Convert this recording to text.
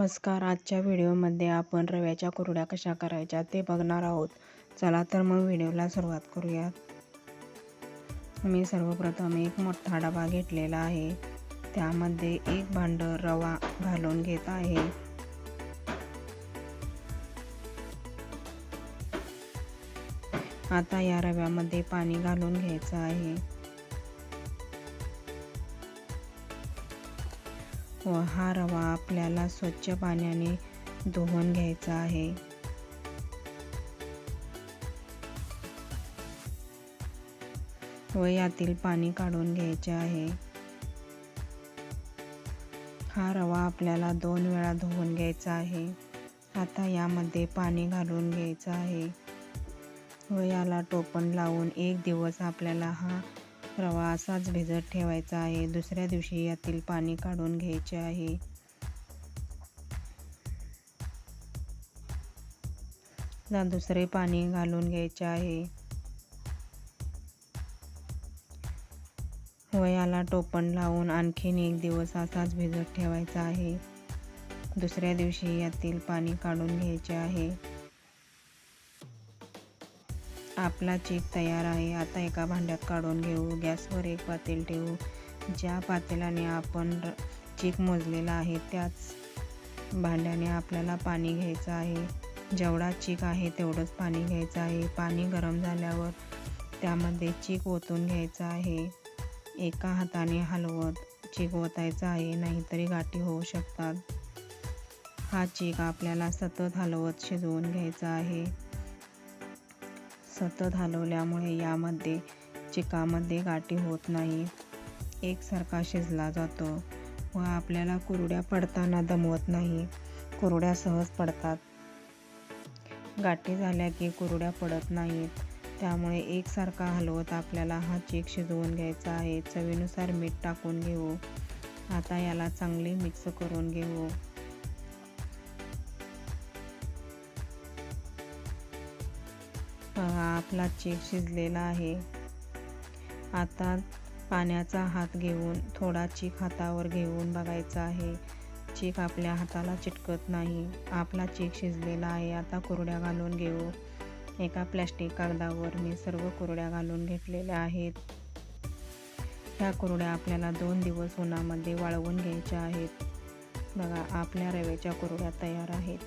नमस्कार. आजच्या व्हिडिओमध्ये आपण रव्याच्या कुरड्या कशा करायच्या ते बघणार आहोत. चला तर मग व्हिडिओला सुरुवात करूयात. मी सर्वप्रथम एक मोठा डबा घेतलेला आहे. त्यामध्ये एक भांड रवा घालून घेत आहे. आता या रव्यामध्ये पाणी घालून घ्यायचं आहे. व हा रवा आपल्याला स्वच्छ पाण्याने धुवून घ्यायचा आहे. व यातील पाणी काढून घ्यायचे आहे. हा रवा आपल्याला दोन वेळा धुवून घ्यायचा आहे. आता यामध्ये पाणी घालून घ्यायचं आहे. व याला टोपण लावून एक दिवस आपल्याला हा रवा असाच भिजत ठेवायचा आहे. दुसऱ्या दिवशी यातील पाणी काढून घ्यायचे आहे. दुसरे पाणी घालून घ्यायचे आहे. व याला टोपण लावून आणखीन एक दिवस असाच भिजत ठेवायचा आहे. दुसऱ्या दिवशी यातील पाणी काढून घ्यायचे आहे. आपला चीक तयार आहे. आता एका भांड्यात काढून घेऊ. गॅसवर एक पातेल ठेवू. ज्या पातेल्याने आपण चीक मोजलेला आहे त्याच भांड्याने आपल्याला पाणी घ्यायचं आहे. जेवढा चीक आहे तेवढंच पाणी घ्यायचं आहे. पाणी गरम झाल्यावर त्यामध्ये चीक ओतून घ्यायचं आहे. एका हाताने हलवत चीक ओतायचा आहे नाहीतरी गाठी होऊ शकतात. हा चीक आपल्याला सतत हलवत शिजवून घ्यायचा आहे. सतत हलवल्यामुळे यामध्ये चिकामध्ये गाठी होत नाही. एकसारखा शिजला जातो व आपल्याला कुरड्या पडताना दमवत नाही. कुरड्या सहज पडतात. गाठी झाल्या की कुरड्या पडत नाहीत. त्यामुळे एकसारखा हलवत आपल्याला हा चीक शिजवून घ्यायचा आहे. चवीनुसार मीठ टाकून घेऊ. आता याला चांगले मिक्स करून घेऊ. आपला चीक शिजलेला आहे? आता पाण्याचा हात घेऊन थोडा चीक हातावर घेऊन बघायचा आहे. चीक आपल्या हाताला चिटकत नाही. आपला चीक शिजलेला आहे. आता कुरड्या घालून घेऊ. एका प्लॅस्टिक कागदावर मी सर्व कुरड्या घालून घेतलेल्या आहेत. ह्या कुरड्या आपल्याला दोन दिवस उन्हामध्ये वाळवून घ्यायच्या आहेत. बघा आपल्या रव्याच्या कुरड्या तयार आहेत.